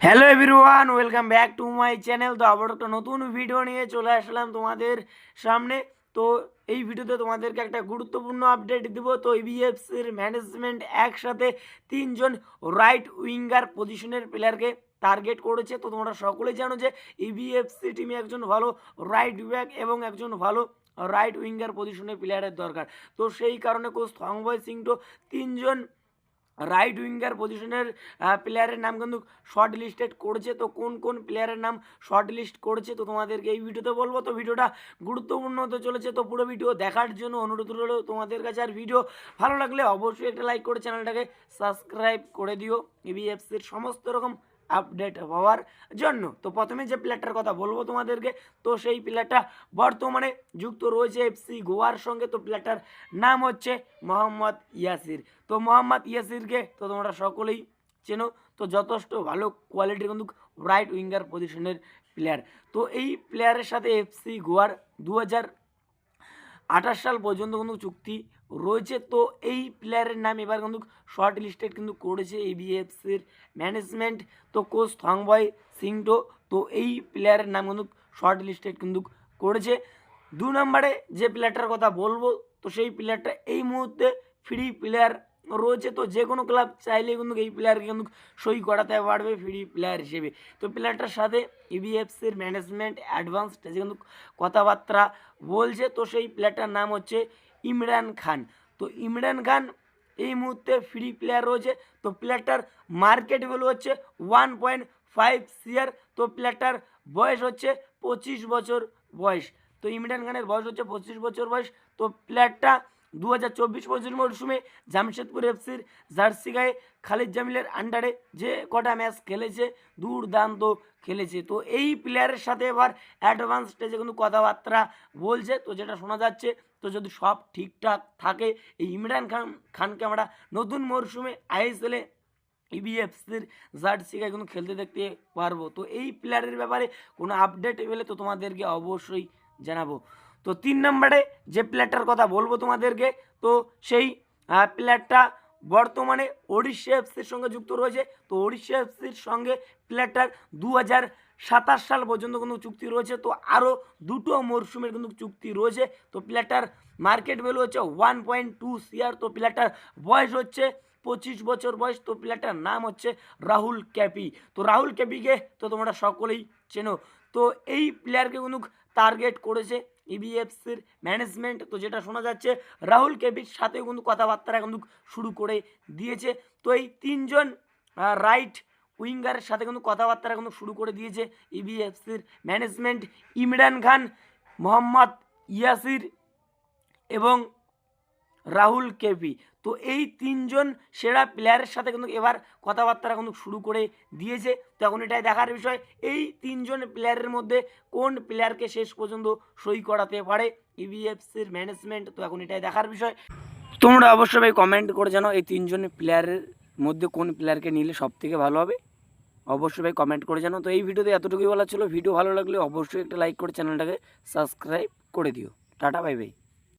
Hello everyone welcome back to my channel তো আবার একটা নতুন ভিডিও নিয়ে চলে আসলাম তোমাদের সামনে। তো এই ভিডিওতে তোমাদেরকে একটা গুরুত্বপূর্ণ আপডেট দিব। তো ইবিএফসির ম্যানেজমেন্ট একসাথে তিনজন রাইট উইঙ্গার পজিশনের প্লেয়ারকে টার্গেট করেছে। তো তোমরা সকলেই জানো যে ইবিএফসি টিমে একজন ভালো রাইট ব্যাক এবং একজন ভালো রাইট উইঙ্গার পজিশনের প্লেয়ারের দরকার। তো সেই কারণে কোচ থংবয় সিংটো তিনজন রাইট উইঙ্গার পজিশনের প্লেয়ারের নাম কিন্তু শর্ট লিস্টেড করছে। তো কোন কোন প্লেয়ারের নাম শর্ট লিস্ট করছে? তো তোমাদেরকে এই ভিডিওতে বলব। তো ভিডিওটা গুরুত্বপূর্ণ হতে চলেছে। তো পুরো ভিডিও দেখার জন্য অনুরোধ রইল তোমাদের কাছে। আর ভিডিও ভালো লাগলে অবশ্যই একটা লাইক করে চ্যানেলটাকে সাবস্ক্রাইব করে দিও। ইবিএফসির সমস্ত রকম আপডেট হওয়ার জন্য। তো প্রথমে যে প্লেয়ারটার কথা বলব তোমাদেরকে, তো সেই প্লেয়ারটা বর্তমানে যুক্ত রয়েছে এফসি গোয়ার সঙ্গে। তো প্লেয়ারটার নাম হচ্ছে মোহাম্মদ ইয়াসির। তো মোহাম্মদ ইয়াসিরকে তো তোমরা সকলেই চেনো, তো যথেষ্ট ভালো কোয়ালিটির কিন্তু রাইট উইঙ্গার পজিশনের প্লেয়ার তো এই প্লেয়ারের সাথে এফসি গোয়ার দু হাজার আঠাশ সাল পর্যন্ত কিন্তু চুক্তি রয়েছে। তো এই প্লেয়ারের নাম এবার কিন্তু শর্ট লিস্টেড কিন্তু করেছে এবিএফসির ম্যানেজমেন্ট তো কোচ থংবয় সিংটো, তো এই প্লেয়ারের নাম কিন্তু শর্ট লিস্টেড কিন্তু করেছে। দু নম্বরে যে প্লেয়ারটার কথা বলব, তো সেই প্লেয়ারটা এই মুহূর্তে ফ্রি প্লেয়ার রয়েছে। তো যে কোনো ক্লাব চাইলে কিন্তু এই প্লেয়ারকে কিন্তু সই করাতে পারবে ফ্রি প্লেয়ার হিসেবে। তো প্লেয়ারটার সাথে ইবিএফসির ম্যানেজমেন্ট অ্যাডভান্স স্টেজে কিন্তু কথাবার্তা বলছে, তো সেই প্লেয়ারটার নাম হচ্ছে ইমরান খান। তো ইমরান খান এই মুহূর্তে ফ্রি প্লেয়ার রয়েছে। তো প্লেয়ারটার মার্কেট ভ্যালু হচ্ছে ওয়ান পয়েন্ট ফাইভ সিয়ার তো প্লেয়ারটার বয়স হচ্ছে পঁচিশ বছর বয়স। তো ইমরান খানের বয়স হচ্ছে পঁচিশ বছর বয়স। তো প্লেয়ারটা দু হাজার চব্বিশ পঁচিশ মরশুমে জামশেদপুর এফসির জার্সি গায়ে খালিদ জামিলের আন্ডারে যে কটা ম্যাচ খেলেছে, দুর্দান্ত খেলেছে। তো এই প্লেয়ারের সাথে এবার অ্যাডভান্স স্টেজে কিন্তু কথাবার্তা বলছে। তো যেটা শোনা যাচ্ছে, তো যদি সব ঠিকঠাক থাকে, এই ইমরান খান, খানকে আমরা নতুন মরশুমে আইএসএলে ইবিএফসির গায়ে কিন্তু খেলতে দেখতে পারব। তো এই প্লেয়ারের ব্যাপারে কোনো আপডেট পেলে তো তোমাদেরকে অবশ্যই জানাব। তো তিন নম্বরে যে প্লেয়ারটার কথা বলব তোমাদেরকে, তো সেই প্লেয়ারটা বর্তমানে ওড়িশা এফসির সঙ্গে যুক্ত রয়েছে। তো ওড়িশা এফসির সঙ্গে প্লেয়ারটার দু হাজার সাতাশ সাল পর্যন্ত কিন্তু চুক্তি রয়েছে। তো আরও দুটো মরশুমের কিন্তু চুক্তি রয়েছে। তো প্লেয়ারটার মার্কেট ভ্যালু হচ্ছে ওয়ান পয়েন্ট টু সিআর তো প্লেয়ারটার বয়স হচ্ছে পঁচিশ বছর বয়স। তো প্লেয়ারটার নাম হচ্ছে রাহুল ক্যাপি। তো রাহুল ক্যাপিকে তো তোমরা সকলেই চেনো। তো এই প্লেয়ারকে কিন্তু টার্গেট করেছে ইবিএফসির ম্যানেজমেন্ট তো যেটা শোনা যাচ্ছে, রাহুল কেবির সাথেও কিন্তু কথাবার্তা কিন্তু শুরু করে দিয়েছে। তো এই তিনজন রাইট উইঙ্গারের সাথে কিন্তু কথাবার্তা কিন্তু শুরু করে দিয়েছে ইবিএফসির ম্যানেজমেন্ট ইমরান খান, মোহাম্মদ ইয়াসির এবং রাহুল কেপি। তো এই তিনজন সেরা প্লেয়ারের সাথে কিন্তু এবার কথাবার্তা কিন্তু শুরু করে দিয়েছে। তো এখন এটাই দেখার বিষয়, এই তিনজন প্লেয়ারের মধ্যে কোন প্লেয়ারকে শেষ পর্যন্ত সই করাতে পারে ইবিএফসির ম্যানেজমেন্ট তো এখন এটাই দেখার বিষয়। তোমরা অবশ্যই ভাই কমেন্ট করে জানো এই তিনজন প্লেয়ারের মধ্যে কোন প্লেয়ারকে নিলে সব থেকে ভালো হবে। অবশ্যই ভাই কমেন্ট করে জানো তো এই ভিডিওতে এতটুকুই বলা ছিল। ভিডিও ভালো লাগলে অবশ্যই একটা লাইক করে চ্যানেলটাকে সাবস্ক্রাইব করে দিও। Tata bye bye